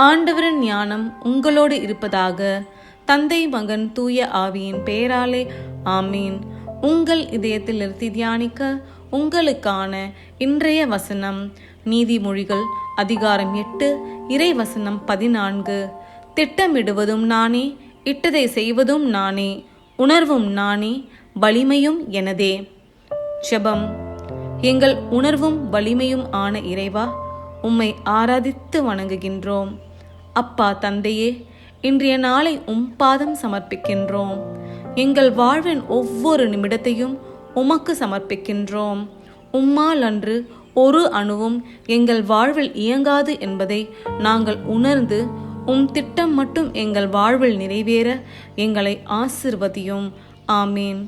ஆண்டவரின் ஞானம் உங்களோடு இருப்பதாக தந்தை மகன் தூய ஆவியின் பெயராலே ஆமீன். உங்கள் இதயத்தில் நிறுத்தி தியானிக்க உங்களுக்கான இன்றைய வசனம் நீதிமொழிகள் அதிகாரம் எட்டு இறை வசனம் பதினான்கு. திட்டமிடுவதும் நானே இட்டதை செய்வதும் நானே உணர்வும் நானே வலிமையும் எனதே. ஜெபம். எங்கள் உணர்வும் வலிமையும் ஆன இறைவா உம்மை ஆராதித்து வணங்குகின்றோம். அப்பா தந்தையே இன்றைய நாளை உம் பாதம் சமர்ப்பிக்கின்றோம். எங்கள் வாழ்வின் ஒவ்வொரு நிமிடத்தையும் உமக்கு சமர்ப்பிக்கின்றோம். உம்மால் அன்று ஒரு அணுவும் எங்கள் வாழ்வில் இயங்காது என்பதை நாங்கள் உணர்ந்து உம் திட்டம் மட்டும் எங்கள் வாழ்வில் நிறைவேற எங்களை ஆசிர்வதியும். ஆமீன்.